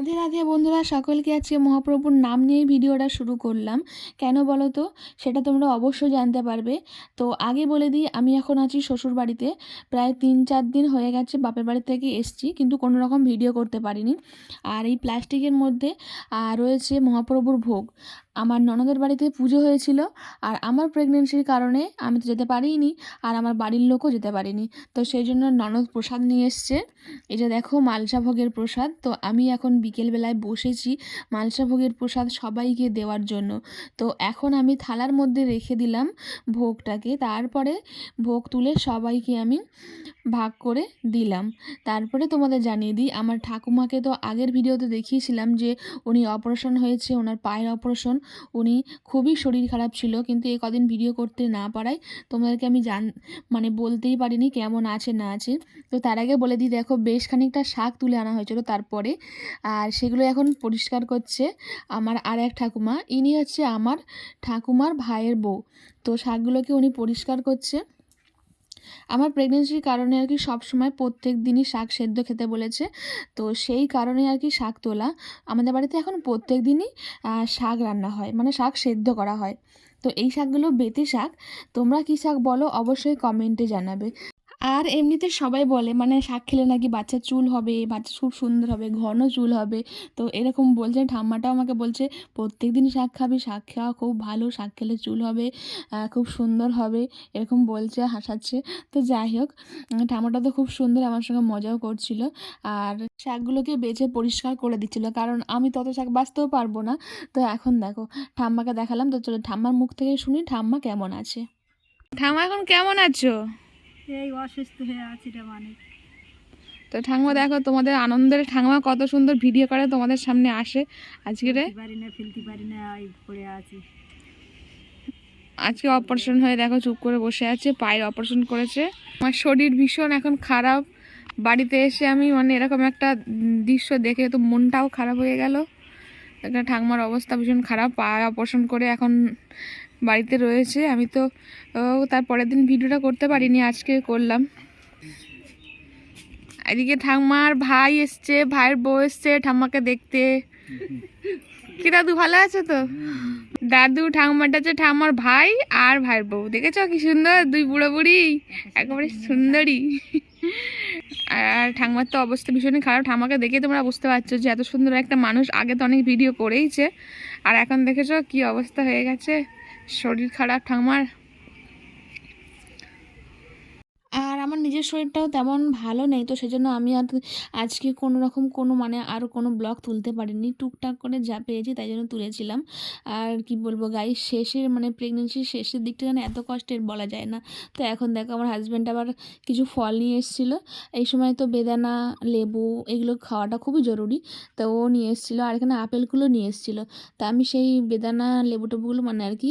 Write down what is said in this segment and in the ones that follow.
রাধে রাধে বন্ধুরা, সকলকে আজকে মহাপ্রভুর নাম নিয়ে ভিডিওটা শুরু করলাম। কেন বলো তো? সেটা তোমরা অবশ্যই জানতে পারবে। তো আগে বলে দিই, আমি এখন আছি শ্বশুর বাড়িতে। প্রায় তিন চার দিন হয়ে গেছে বাপের বাড়ি থেকে এসছি, কিন্তু কোনো রকম ভিডিও করতে পারিনি। আর এই প্লাস্টিকের মধ্যে রয়েছে মহাপ্রভুর ভোগ। আমার ননদের বাড়িতে পুজো হয়েছিল আর আমার প্রেগনেন্সির কারণে আমি তো যেতে পারিনি আর আমার বাড়ির লোকও যেতে পারিনি। তো সেই জন্য ননদ প্রসাদ নিয়ে এসছে। এটা দেখো মালসা ভোগের প্রসাদ। তো আমি এখন বিকেলবেলায় বসেছি মালসা ভোগের প্রসাদ সবাইকে দেওয়ার জন্য। তো এখন আমি থালার মধ্যে রেখে দিলাম ভোগটাকে। তারপরে ভোগ তুলে সবাইকে আমি ভাগ করে দিলাম। তারপরে তোমাদের জানিয়ে দিই, আমার ঠাকুমাকে তো আগের ভিডিওতে দেখিয়েছিলাম যে উনি অপারেশন হয়েছে, ওনার পায়ের অপারেশন। উনি খুবই শরীর খারাপ ছিল, কিন্তু এই কদিন ভিডিও করতে না পারায় তোমাদেরকে আমি জান মানে বলতেই পারিনি কেমন আছে না আছে। তো তার আগে বলে দিই, দেখো বেশ খানিকটা শাক তুলে আনা হয়েছিল তারপরে। আর সেগুলো এখন পরিষ্কার করছে আমার আর এক ঠাকুমা। ইনি হচ্ছে আমার ঠাকুমার ভাইয়ের বউ। তো শাকগুলোকে উনি পরিষ্কার করছে। আমার প্রেগনেন্সির কারণে আর কি সবসময় প্রত্যেক দিনই শাক সেদ্ধ খেতে বলেছে। তো সেই কারণে আর কি শাক তোলা। আমাদের বাড়িতে এখন প্রত্যেক দিনই শাক রান্না হয় মানে শাক সেদ্ধ করা হয়। তো এই শাকগুলো বেতে শাক। তোমরা কী শাক বলো অবশ্যই কমেন্টে জানাবে। আর এমনিতে সবাই বলে মানে শাক খেলে নাকি বাচ্চার চুল হবে, বাচ্চা খুব সুন্দর হবে, ঘন চুল হবে। তো এরকম বলছে, ঠাম্মাটাও আমাকে বলছে প্রত্যেক দিন শাক খাবি, শাক খাওয়া খুব ভালো, শাক খেলে চুল হবে খুব সুন্দর হবে। এরকম বলছে, হাসাচ্ছে। তো যাই হোক ঠাম্মাটা তো খুব সুন্দর আমার সঙ্গে মজাও করছিল আর শাকগুলোকে বেছে পরিষ্কার করে দিচ্ছিল। কারণ আমি তত শাক বাঁচতেও পারব না। তো এখন দেখো, ঠাম্মাকে দেখালাম। তো চলো, ঠাম্মার মুখ থেকে শুনি, ঠাম্মা কেমন আছে? ঠাম্মা এখন কেমন আছো? এই অসুস্থ হয়ে আছি রে মানে তো ঠাকুমা দেখো তোমাদের আনন্দের ঠাকুমা কত সুন্দর ভিডিও করে তোমাদের সামনে আসে। আজকে রে পারি না ফেলতে পারি না এই পড়ে আছি। আজকে অপারেশন হয়ে দেখো চুপ করে বসে আছে পায়ের অপারেশন করেছে। আমার শরীর ভীষণ এখন খারাপ। বাড়িতে এসে আমি মানে এরকম একটা দৃশ্য দেখে তো মনটাও খারাপ হয়ে গেল। একটা ঠাকুমার অবস্থা ভীষণ খারাপ পায়ে অপারেশন করে এখন বাড়িতে রয়েছে। আমি তো তার পরের দিন ভিডিওটা করতে পারিনি, আজকে করলাম। এদিকে ঠাম্মার ভাই এসছে, ভাইয়ের বউ এসছে ঠাম্মাকে দেখতে। কি দাদু, ভালো আছে তো? দাদু, ঠাকুমাটা হচ্ছে ঠাকুমার ভাই আর ভাইয়ের বউ। দেখেছ কি সুন্দর? দুই বুড়ো বুড়ি একেবারে সুন্দরী। আর ঠাকুমার তো অবস্থা ভীষণই খারাপ। ঠাম্মাকে দেখে তোমরা বুঝতে পারছ যে এত সুন্দর একটা মানুষ আগে তো অনেক ভিডিও করেইছে। আর এখন দেখেছ কি অবস্থা হয়ে গেছে? শরীর খারাপ ঠাকুমার আর আমার নিজের শরীরটাও তেমন ভালো নেই, তো সেজন্য আমি আর আজকে কোনো রকম কোনো মানে আর কোনো ব্লগ তুলতে পারিনি। টুকটাক করে যা পেয়েছি তাই জন্য তুলেছিলাম। আর কি বলব গাই শেষের মানে প্রেগনেন্সির শেষের দিকটা যেন এত কষ্টের বলা যায় না। তো এখন দেখো আমার হাজব্যান্ড আবার কিছু ফল নিয়ে এসেছিল। এই সময় তো বেদানা, লেবু এগুলো খাওয়াটা খুবই জরুরি। তো ও নিয়ে এসেছিল আর এখানে আপেলগুলো নিয়ে এসেছিল। তা আমি সেই বেদানা, লেবু টেবুগুলো মানে আর কি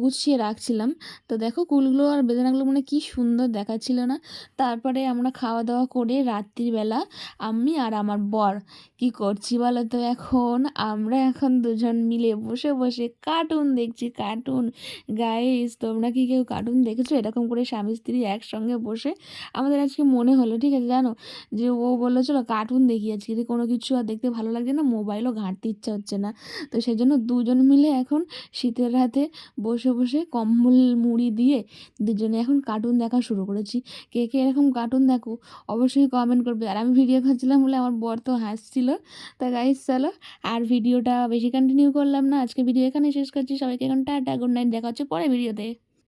গুছিয়ে রাখছিলাম। তো দেখো কুলগুলো আর বেদানাগুলো মানে কি সুন্দর দেখাচ্ছিল না। তারপরে আমরা খাওয়া দাওয়া করে রাত্রিবেলা আমি আর আমার বর, কি করছি বলো তো এখন? আমরা এখন দুজন মিলে বসে বসে কার্টুন দেখছি কার্টুন গাইস তোমরা কি কেউ কার্টুন দেখেছ? এরকম করে স্বামী, স্ত্রী একসঙ্গে বসে আমাদের আজকে মনে হলো, ঠিক আছে জানো? যে ও বলল, চলো কার্টুন দেখি আজকে। কোনো কিছু আর দেখতে ভালো লাগছে না মোবাইলও ঘাঁটতে ইচ্ছা হচ্ছে না। তো সেই জন্য দুজন মিলে এখন শীতের রাতে বসে বসে কম্বল, মুড়ি দিয়ে দুজনে এখন কার্টুন দেখা শুরু করেছি। কে কে এরকম কার্টুন দেখো, অবশ্যই কমেন্ট করবে। আর আমি ভিডিও খাচ্ছিলাম বলে আমার বর তো হাসছিল। তা গাইস চলো, আর ভিডিওটা বেশি কন্টিনিউ করলাম না। আজকে ভিডিও এখানে শেষ করছি। সবাইকে এখন টাটা গুড নাইট দেখা হচ্ছে পরে ভিডিওতে